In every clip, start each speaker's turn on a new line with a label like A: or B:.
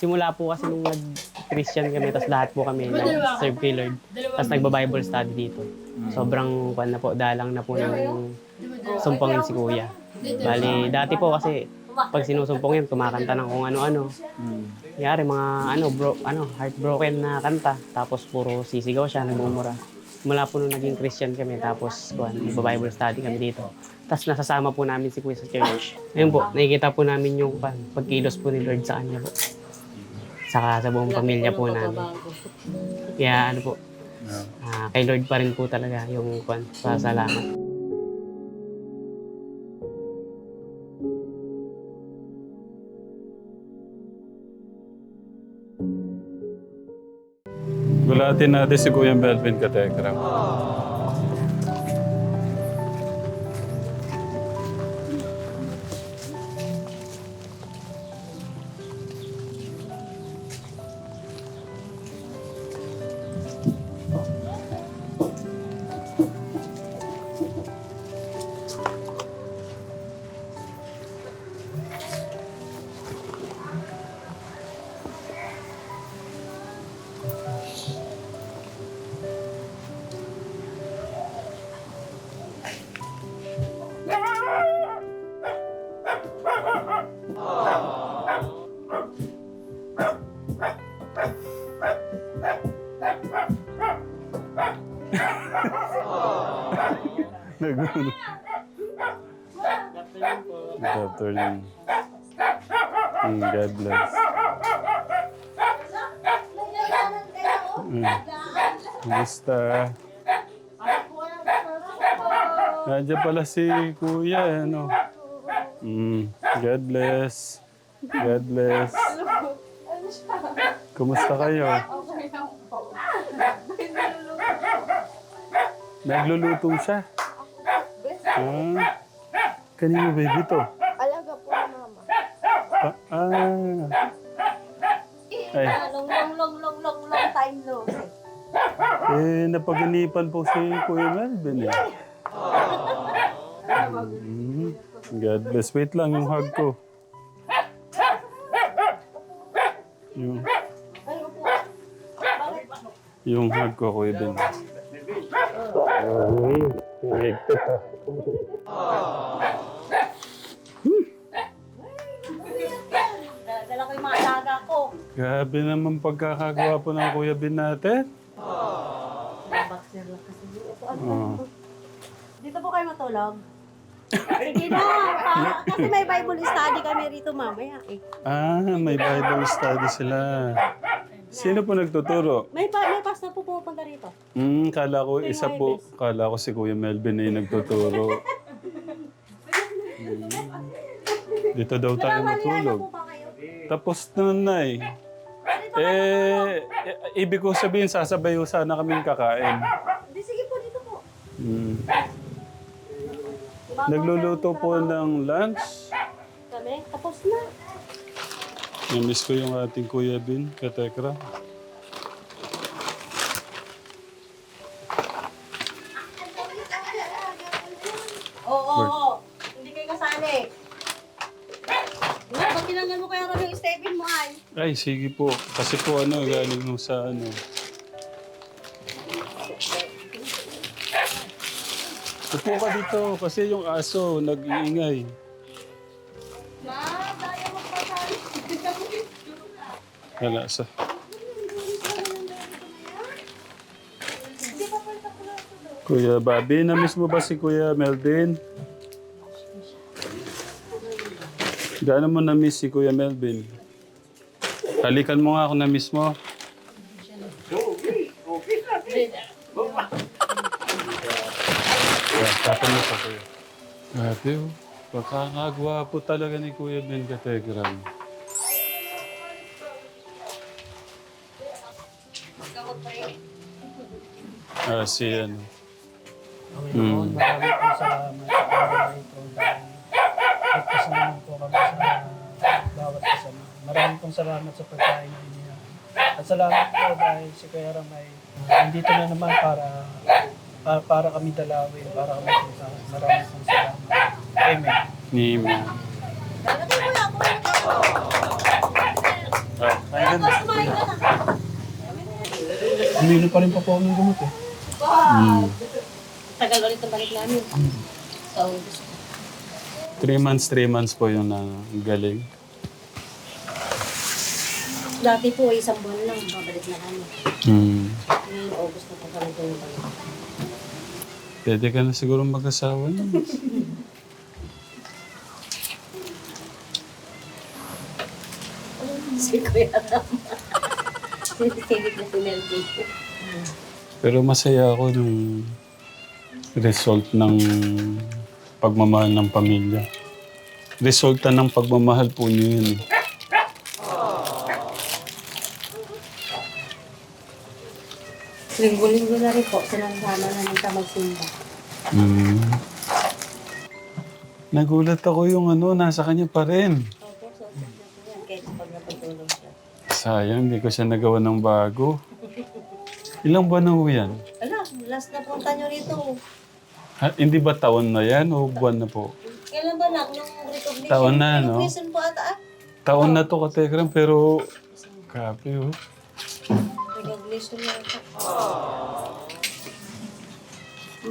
A: simula po kasi nung nag-Christian kami, tapos lahat po kami nag-serve kay Lord. Tapos nagba-Bible study dito. Sobrang kwan na po, dalang na po ng sumpangin si Kuya. Bali, dati po kasi pag sinusumpong yun, kumakanta ng kung ano-ano.
B: Mm.
A: Yari, mga ano, bro, ano, heartbroken na kanta. Tapos puro sisigaw siya, nagmumura. Mula po nung naging Christian kami, tapos kuwan, Bible study kami dito. Tapos nasasama po namin si Kuya sa church. Ayun po, nakikita po namin yung kuwan, pagkilos po ni Lord sa kanya po. Saka sa buong pamilya po namin. Kaya ano po, ah, kay Lord pa rin po talaga yung kuwan, pasalamat.
B: Gulatin natin si Kuya Melvin Katekram. Nagulo. Good afternoon. Mm, God bless. Mm. Kumusta? Nandiyan pala si Kuya, ano? Mm. God bless. God bless. Kumusta kayo? Nagluluto siya. Ah, kanino baby to?
C: Alaga po ni mama.
B: Ah, ah. Ay,
C: Long, long, long, long, long, long time no.
B: eh, napaginipan po si Kuya Melvin eh. Mm, God bless. Wait lang yung hug ko. Yung, yung hug ko, Kuya Ben.
C: Dala ko yung mga alaga ko.
B: Grabe naman pagkakagawa po ng Kuya Ben natin.
C: Boxer lang kasi. Ito, ano?
B: Oh.
C: Dito po kayo matulog. Sige na. pa- kasi may Bible study kami rito mamaya eh.
B: Ah, may Bible study sila. Sino po nagtuturo?
C: May, pa, may pastor po pupunta rito.
B: Hmm, kala ko isa po, kala ko si Kuya Melvin na yung nagtuturo. Hmm. Dito daw tayo
C: Malihan na
B: matulog.
C: po ba kayo?
B: Tapos na na eh. Eh, eh, ibig ko sabihin, sasabayo sana kaming kakain.
C: Hindi, sige po dito po.
B: Hmm.
C: Bago
B: Nagluluto po ng lunch.
C: Kami, tapos na.
B: Namiss ko yung ating Kuya Bin, katekra.
C: Oo, oo, oo. Hindi kayo kasali. Ba't tinanggal mo kaya kami yung Stephen mo ay?
B: Ay, sige po. Kasi po ano, galing nung sa ano. Upo ka dito kasi yung aso nag-iingay. Wala sa... Kuya Bobby, na-miss mo ba si Kuya Melvin? Gaano mo na-miss si Kuya Melvin? Halikan mo nga ako na-miss mo. Tapon mo pa kuya. Grabe oh. Pagkakagwapo talaga ni Kuya Ben Kategram. Ah, si ano.
A: Panginoon, marami po salamat sa araw ito dahil naman po kami sa bawat kasama. Marami pong salamat sa pagkain na niya. At salamat po dahil si Kuya Ramay uh, nandito na naman para para, para kami dalawin, para kami punta. Marami pong salamat. Amen.
C: Lalagay mo lang ako.
B: Ah, kaya
D: Umino pa rin pa po ako ng gamot eh.
B: Mm.
C: Tagal ulit ang balik namin. Sa August.
B: Three months, three months po yung na galing.
C: Dati po, isang buwan lang, babalik na kami.
B: Mm.
C: Ngayon, August na po talaga yung balik.
B: Pwede ka na siguro mag-asawa na.
C: Si Kuya Ram. Sinisilip na pinelti.
B: Pero masaya ako nung result ng pagmamahal ng pamilya. Resulta ng pagmamahal po niyo yun. eh.
C: Linggo-linggo na rin po, sinasama na nita magsimba.
B: Mm. Nagulat ako yung ano, nasa kanya pa rin.
C: Opo, so, yan. Kahit pag napagtulong siya.
B: Sayang, hindi ko siya nagawa ng bago. Ilang buwan na ho yan?
C: Ala, last na punta nyo rito.
B: Ha, hindi ba taon na yan o buwan na po?
C: Kailan ba nak nung recognition?
B: Taon na, no?
C: Recognition po ata ah.
B: Taon na to katekram pero... Kape oh.
C: Recognition na ata.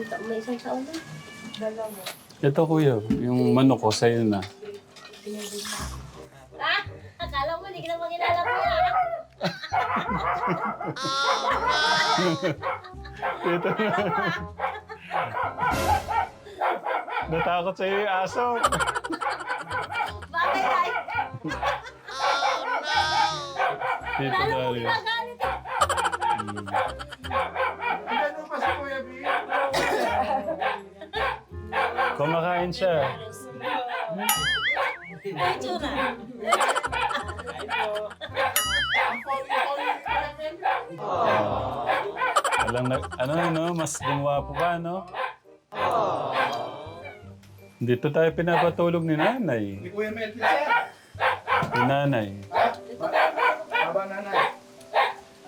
C: Ta- May isang taon na. Dalawa.
B: Ito kuya, yung manok ko sa'yo na.
C: Ah! Akala mo, hindi ka na makilala.
B: Ito na. Natakot sa'yo yung aso.
C: Bakit ay?
B: Dito Dario.
C: Nagalit eh.
B: Kumakain siya.
C: Ay, tsura.
B: Alam na, ano, no? Mas gumwapo pa, no? Dito tayo pinapatulog ni nanay.
D: Hindi Kuya Melvin sir.
B: Ni nanay.
D: Aba nanay.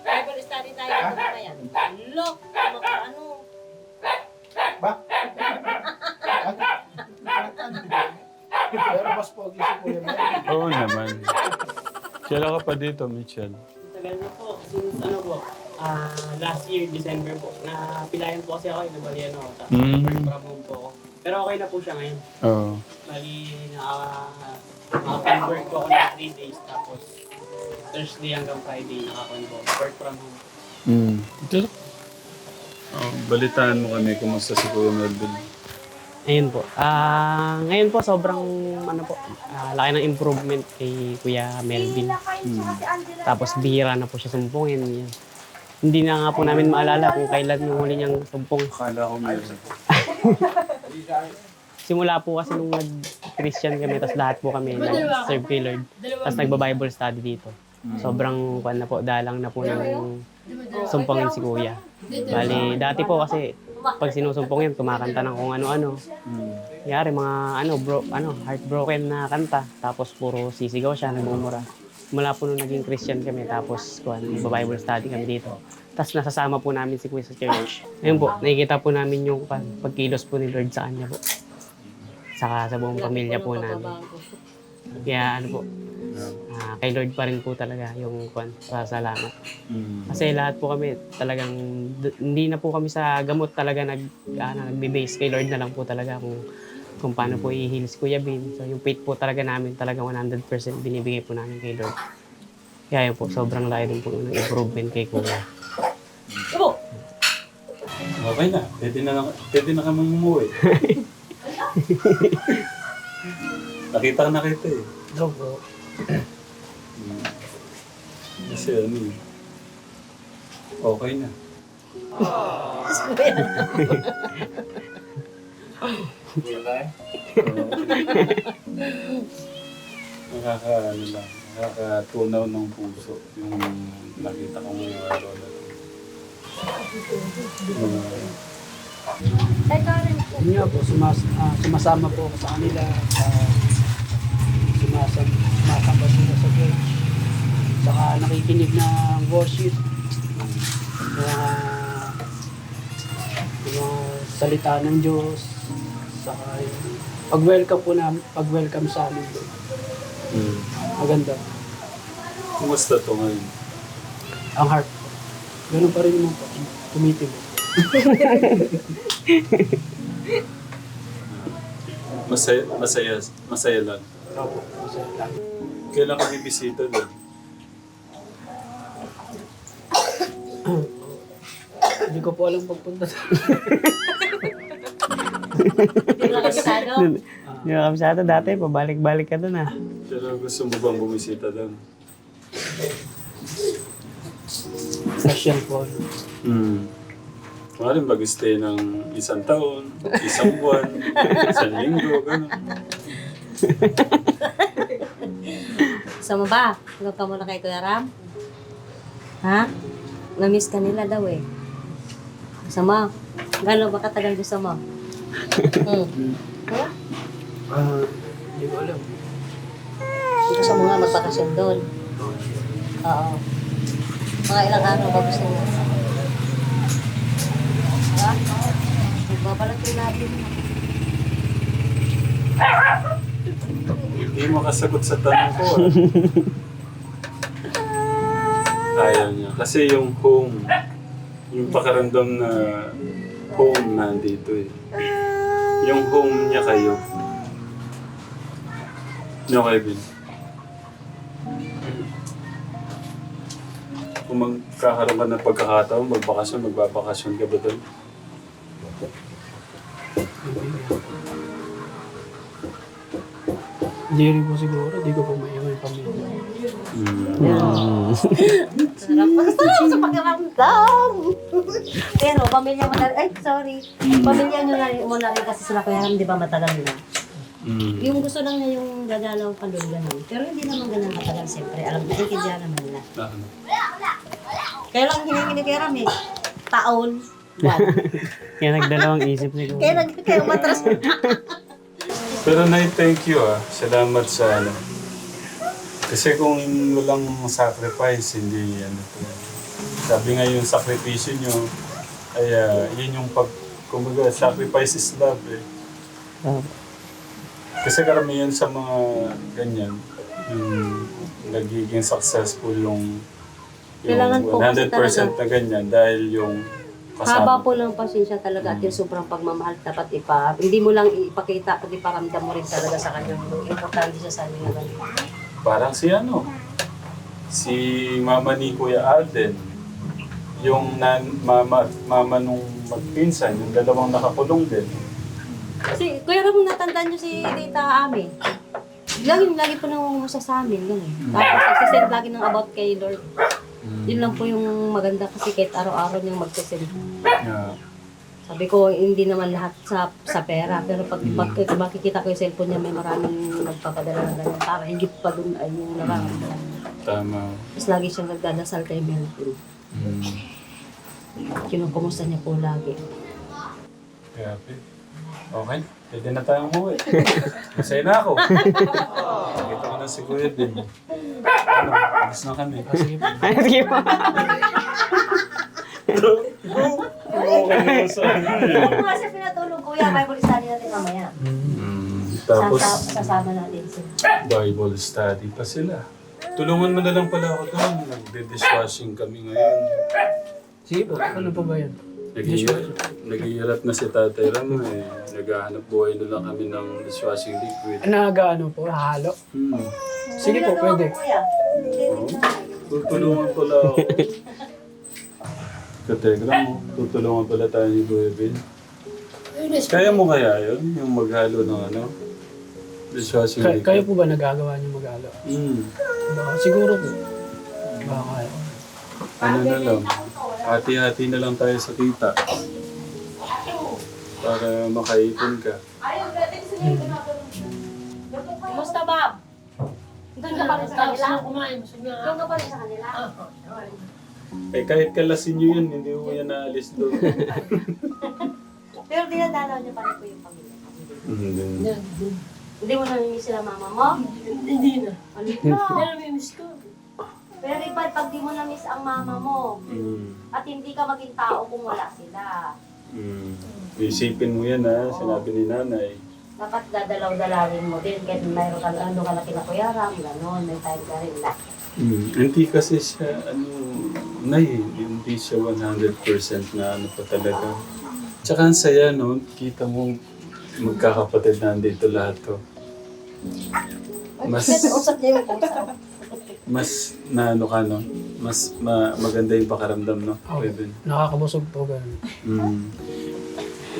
C: Bible study tayo ito mamaya. Look, maka ano.
D: Ba? Pero mas pogi si Kuya Melvin.
B: Oo naman. Kailan ka pa dito, Mitchell?
A: Tagal na po, since ano po, ah, last year, December po, na pilayan po kasi ako, nabalian ako. Tapos
B: Mm.
A: work from home po ako. Pero okay na po siya ngayon.
B: Oo.
A: Bali, naka, naka-work po ako na 3 days, tapos Thursday hanggang Friday, naka-con po. Work from home.
B: Mm. Ito. Oh, balitaan mo kami kumusta si Kuya Melvin.
A: Ayun po. Ah, ngayon po sobrang ano po, ah, laki ng improvement kay Kuya Melvin. Tapos bihira na po siya sumpungin. Yan. Hindi na nga po namin maalala kung kailan yung huli niyang sumpong.
B: Akala ko meron.
A: Simula po kasi nung nag-Christian kami, tapos lahat po kami nag-serve kay Lord. Tapos nagba-Bible study dito. Sobrang kwan na po, dalang na po ng sumpongin si Kuya. Bali, dati po kasi pag sinusumpong yun, kumakanta ng kung ano-ano.
B: Mm.
A: Yari mga ano, bro, ano, heartbroken na kanta. Tapos puro sisigaw siya, nagmumura. Mula po nung naging Christian kami, tapos kuan, Bible study kami dito. Tapos nasasama po namin si Kuya sa church. Ngayon po, nakikita po namin yung kuwan, pagkilos po ni Lord sa kanya po. Saka sa buong pamilya po namin. Kaya ano po, ah, kay Lord pa rin po talaga yung kuwan, pasalamat. Kasi lahat po kami talagang hindi na po kami sa gamot talaga nag ano, nagbe-base kay Lord na lang po talaga kung kung paano po i-heal si Kuya Bin. So yung faith po talaga namin talaga 100% binibigay po namin kay Lord. Kaya yun po, sobrang laki din po ng improvement kay Kuya.
B: Okay na. Pwede na, pwede na kami umuwi. nakita na kita eh.
A: Logo.
B: Mm. Kasi ano eh. Okay na. Nakaka, ano lang, nakakatunaw ng puso yung nakita ko na to. Uh,
E: Yun nga po, sumas, ah, sumasama po ako sa kanila. Uh, sumasam, sumasamba sila sa church. Saka nakikinig ng worship. Mga, mga salita ng Diyos. Saka yung pag-welcome po namin, pag-welcome sa amin doon.
B: mm.
E: Maganda.
B: Kumusta to ngayon?
E: Ang heart po. Ganun pa rin naman po. Tumitibok.
B: Masaya, masaya, masaya lang.
E: Opo. Masaya lang.
B: Kailan ka bibisita doon?
E: Hindi ko po alam pagpunta sa...
C: Hindi lang kabisado.
A: Di ba kami sa ato dati, pabalik-balik ka doon ah.
B: Pero gusto mo bang bumisita doon?
E: Po. ano.
B: Hmm. Maaaring mag-stay ng isang taon, isang buwan, isang linggo, gano'n.
C: Gusto mo ba? Huwag ka muna kay Kuya Ram? Ha? Namiss ka nila daw eh. Gusto mo? Gano'n ba katagal gusto mo? Hmm. Ha?
E: Ah, hindi ko alam.
C: Gusto mo nga magbakasyon doon. Oo. Mga ilang araw ba gusto mo? Ha? Magbabalat rin natin.
B: Hindi makasagot sa tanong ko. ah. Ayaw niya. Kasi yung home, yung pakaramdam na home nandito eh. Yung home niya kayo. No, Kevin. Kung magkakaroon ka ng pagkakataon, magbakasyon, magbabakasyon ka ba doon?
E: Hindi rin po siguro. Hindi ko po maiwan yung pamilya.
B: Mm.
C: Sarap. Sarap sa pakiramdam. Pero pamilya mo na ay sorry. Pamilya nyo na rin, mo na rin kasi sila kuya Ram, di ba matagal na.
B: Mm.
C: Yung gusto lang niya yung gagalaw doon ganun. Pero hindi naman ganun matagal siyempre. Alam ko, kindihan naman nila.
B: Ano?
C: Kaya lang hiningi ni Kuya Ram eh. Taon. Buwan.
A: Kaya nagdalawang isip siguro.
C: Kaya nag kaya matras.
B: Pero Nay, thank you ah. Salamat sa ano. Kasi kung walang sacrifice, hindi ano to. Sabi nga yung sakripisyo nyo, ay ah, yun yung pag, kumbaga, sacrifice is love eh. Kasi karamihan sa mga ganyan, yung nagiging successful yung, yung
C: Kailangan po kasi
B: 100% na ganyan dahil yung
C: Haba
B: kasama.
C: po ng pasensya talaga at yung sobrang pagmamahal dapat ipa. Hindi mo lang ipakita, kundi paramdam mo rin talaga sa kanya. Importante siya sa inyo na ganun.
B: Parang si ano, si mama ni Kuya Alden, yung nan, mama, mama nung magpinsan, yung dalawang nakakulong din.
C: Kasi, Kuya Ram, natandaan niyo si Tita Ami. Lagi, lagi po nangungumusta sa amin, gano'n. Tapos, nagsisend lagi ng about kay Lord. Yun lang po yung maganda kasi kahit araw-araw niyang magsisend.
B: Yeah.
C: Sabi ko, hindi naman lahat sa sa pera. Pero pag, pag makikita ko yung cellphone niya, may maraming nagpapadala ng ganyan. Para higit pa dun ay yung nararamdaman.
B: Tama.
C: Tapos lagi siyang nagdadasal kay Melvin.
B: Mm.
C: Kinukumusta niya po lagi.
B: Grabe. Okay, pwede na tayong umuwi. Masaya na ako. Nakita ko na si Kuya din. Ano, alis na kami.
E: Ah, sige po.
A: Ay, sige po.
B: Okay, sa.
C: Kung kasi pinatulog kuya, Bible study natin mamaya.
B: Mm, Tapos,
C: Sasa- sasama natin sila.
B: Bible study pa sila. Tulungan mo na lang pala ako doon. Nagde-dishwashing kami ngayon.
E: Sige po. Ano po ba yan?
B: Nag-iirat na si Tatay Ram eh. Naghahanap buhay na lang kami ng dishwashing liquid.
E: Nagaano po? Halo?
B: Hmm.
E: Sige po, pwede.
B: Oo. Tutulungan pala ako. Kategram mo, tutulungan pala tayo ni Kuya Ben. Kaya mo kaya yun? Yung maghalo ng ano? Dishwashing
E: Kay,
B: liquid.
E: kayo po ba nagagawa niyo mag-halo?
B: Hmm.
E: Baka, siguro po. Baka kaya.
B: Ano na lang. Hati-hati na lang tayo sa kita. Para makaipon ka.
C: Kumusta ba? Doon ka pa rin sa kanila? Doon ka pa rin sa kanila?
B: Eh kahit kalasin nyo yun, hindi ko yan naalis doon.
C: Pero dinadalaw niya pa rin po yung pamilya. Hindi mo namimiss sila mama mo? Hindi na. Ano na? namimiss ko. Pero iba pag di mo na-miss ang mama mo
B: Hmm.
C: at hindi ka maging tao kung wala sila.
B: Hmm. Isipin mo yan ha, sinabi ni nanay.
C: Dapat dadalaw-dalawin mo din kahit mayroon ka ano ka na kinakuyaram, gano'n, may time ka rin na
B: Mm, hindi kasi siya, ano, nay, hindi siya 100% na ano pa talaga. Tsaka ang saya, no? Kita mo, magkakapatid na andito lahat to. Mas,
C: Usap niya yung pusa.
B: Mas na ano ka, no? Mas ma, maganda yung pakaramdam, no?
E: Oo.
B: Kevin.
E: Nakakabusog po ganun.
B: Mm.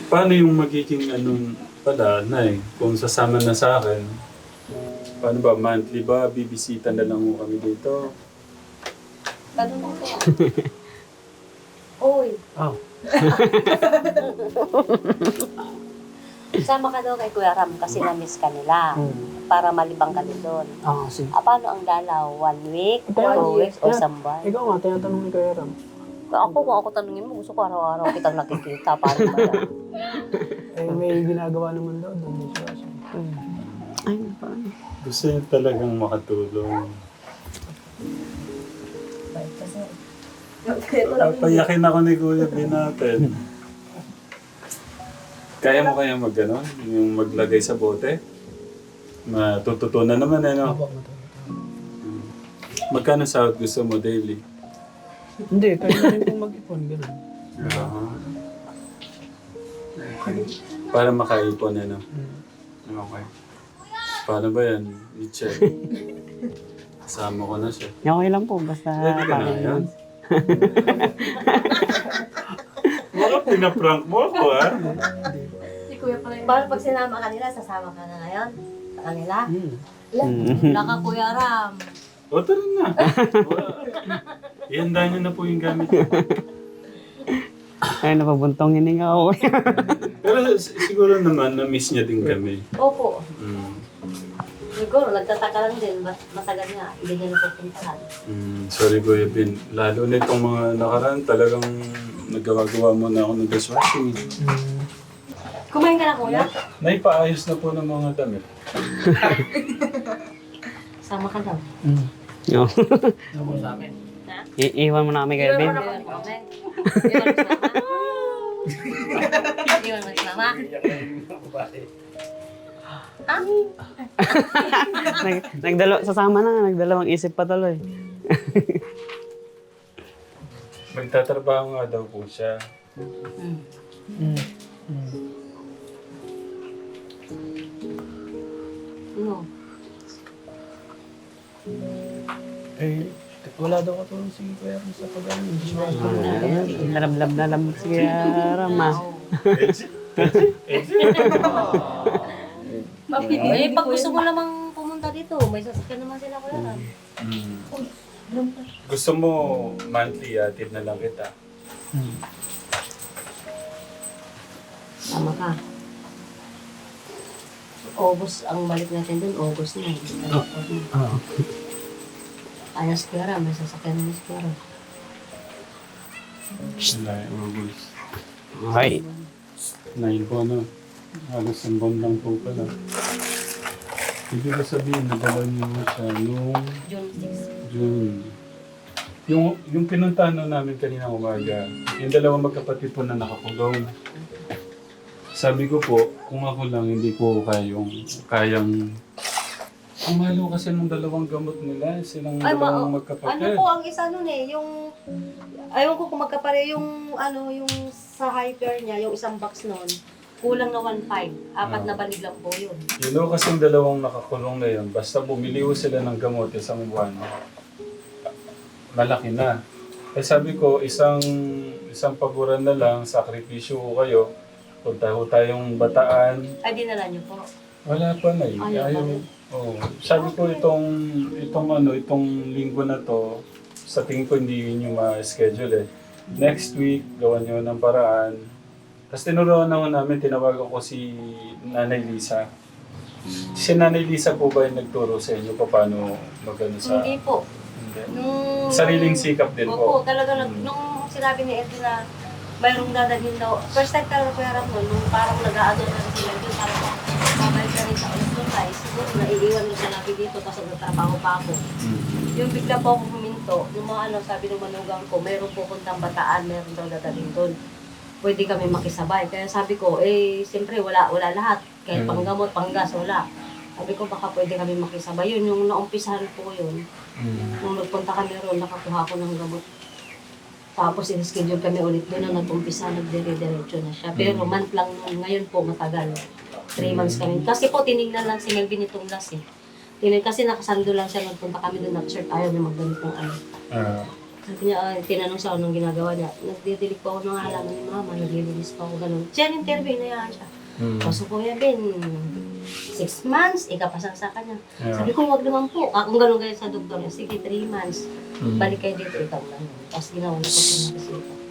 B: Paano yung magiging ano pala, nay, kung sasama na sa akin, paano ba, monthly ba, bibisita na lang mo kami dito?
C: Ganun mo ko. Uy,
E: Oh.
C: sama ka daw kay Kuya Ram kasi na-miss ka nila.
E: Hmm.
C: Para malibang ka din doon.
E: Ah, sige.
C: Ah, paano ang dalaw? One week?
E: Ito,
C: Two weeks? O
E: yeah.
C: isang buwan?
E: Ikaw nga, tinatanong ni Kuya Ram.
C: Ako, kung ako tanungin mo, gusto ko araw-araw kitang nakikita. Paano ba yan?
E: Eh, may ginagawa naman daw doon. Di siya.
A: Ay, paano?
B: Gusto niya talagang makatulong. Papayakin ako ni Kuya B natin. Kaya mo kaya mag ano, yung maglagay sa bote? Matututunan naman eh, no?
E: Apo, matulog.
B: Magkano sahod gusto mo daily?
E: Hindi, kaya na rin pong mag-ipon. Ganun.
B: Ah. Okay. Para makaipon, ano? Okay. Paano ba yan? I-check. Kasama ko na siya.
A: Okay lang po, basta
B: Pwede ka na
A: parang
B: yan. Baka pinaprank mo ako, ah.
C: Paano pag sinama ka nila, sasama ka na ngayon? Sa kanila?
E: Hmm.
C: Wala ka Kuya Ram.
B: O, tara na. Ihanda niyo na po yung gamit.
A: Ay, napabuntong hininga ako.
B: Pero siguro naman, na-miss niya din kami.
C: Opo.
B: Mm.
C: Siguro, nagtataka lang din. Mat- Matagal nga, hindi niya napupuntahan.
B: Mm, sorry Kuya Bin. Lalo na itong mga nakaraan, talagang naggawa-gawa mo na ako ng dishwashing.
E: Hmm.
C: Kumain ka na, Kuya?
B: Naipaayos na po ng mga damit.
C: Sama ka daw.
E: Hmm.
A: No.
E: Ako sa amin.
A: I- iwan mo na kami kay Ben.
C: Iwan mo na kami. Iwan mo si Mama. Iwan mo si Mama. Ah?
A: Nag, nagdalo, sasama na, nagdalawang isip pa tuloy.
B: Magtatrabaho nga daw po siya.
E: Hmm. Hmm. Eh, wala daw katulong si Kuya Ram sa pag-ano.
A: Ayan, Lalab-lab na lam si Rama.
C: Eh, pag gusto mo namang pumunta dito, may sasakyan naman sila, Kuya Ram.
B: Mm. Gusto mo monthly, atid na lang kita.
E: Hmm.
C: Tama ka. August ang balik natin dun, August na. Oh.
E: Oo.
C: Ayos Kuya Ram, may sasakyan Kuya Ram.
B: July, August.
A: Okay.
B: Nine po, ano? Halos ang buwan lang po pala. Ibig ko sabihin, nadala niyo siya noong
C: June 6.
B: June. Yung, yung pinuntahan na namin kanina umaga, yung dalawang magkapatid po na nakakulong. Sabi ko po, kung ako lang, hindi ko kayong, kayang... Mahalo kasi ng dalawang gamot nila, silang
C: Ay, ma-
B: dalawang
C: Ano
B: magkapatid.
C: po ang isa nun eh, yung... Ayaw ko kung magkapare yung ano, yung sa hyper niya, yung isang box nun, kulang na 1.5. Apat na balig lang po yun.
B: You know, kasi yung dalawang nakakulong na yun, basta bumili ko sila ng gamot isang buwan, malaki na. Eh sabi ko, isang isang paguran na lang, sakripisyo ko kayo, punta ko tayong bataan.
C: Ay, dinala niyo po.
B: Wala pa na eh.
C: Ayaw pa rin.
B: Oh. Sabi ko itong, itong ano, itong linggo na to, sa tingin ko hindi yun yung ma-schedule eh. Next week, gawan nyo ng paraan. Tapos tinuruan naman namin, tinawagan ko si Nanay Lisa. Si Nanay Lisa po ba yung nagturo sa inyo pa paano magano sa...
C: Hindi po.
B: Hindi.
C: Nung...
B: Sariling sikap din
C: Opo,
B: po.
C: talaga nag,
B: Mm.
C: nung sinabi ni Edwin na mayroong dadalhin daw. First time talaga Kuya Ram nun, nung parang nag-aado na sila doon, parang babalik na rin sa guys. Siguro naiiwan ko siya natin dito kasi nagtrabaho pa ako.
B: Mm.
C: Yung bigla po ako huminto, yung mga ano, sabi ng manugang ko, meron pupuntang bataan, meron daw dadalhin doon. Pwede kami makisabay. Kaya sabi ko, eh, siyempre wala, wala lahat. Kahit
B: Mm.
C: panggamot, panggas, wala. Sabi ko, baka pwede kami makisabay. Yun, yung naumpisahan po yun. Nung nagpunta kami roon, nakakuha ko ng gamot. Tapos, in-schedule kami ulit doon na nag-umpisa, nagdire-diretso na siya. Pero month lang nun, ngayon po matagal. Three months kami. Kasi po, tinignan lang si Melvin itong last eh. Tinignan, kasi nakasando lang siya, nagpunta kami doon, nag-shirt, ayaw niya magdamit ng ano.
B: Ah,
C: Sabi niya, ah, tinanong siya anong ginagawa niya. Nagdidilig po ako ng halaman ni mama, naglilinis po ako ganun. Siya interview, inayaan siya. Kaso Kuya Ben, six months, ikapasan sa kanya.
B: Yeah.
C: Sabi ko, wag naman po. Ah, kung ganun ganyan sa doktor niya, sige, three months. Balik kayo dito, ikaw lang. Tapos ginawa na po siya.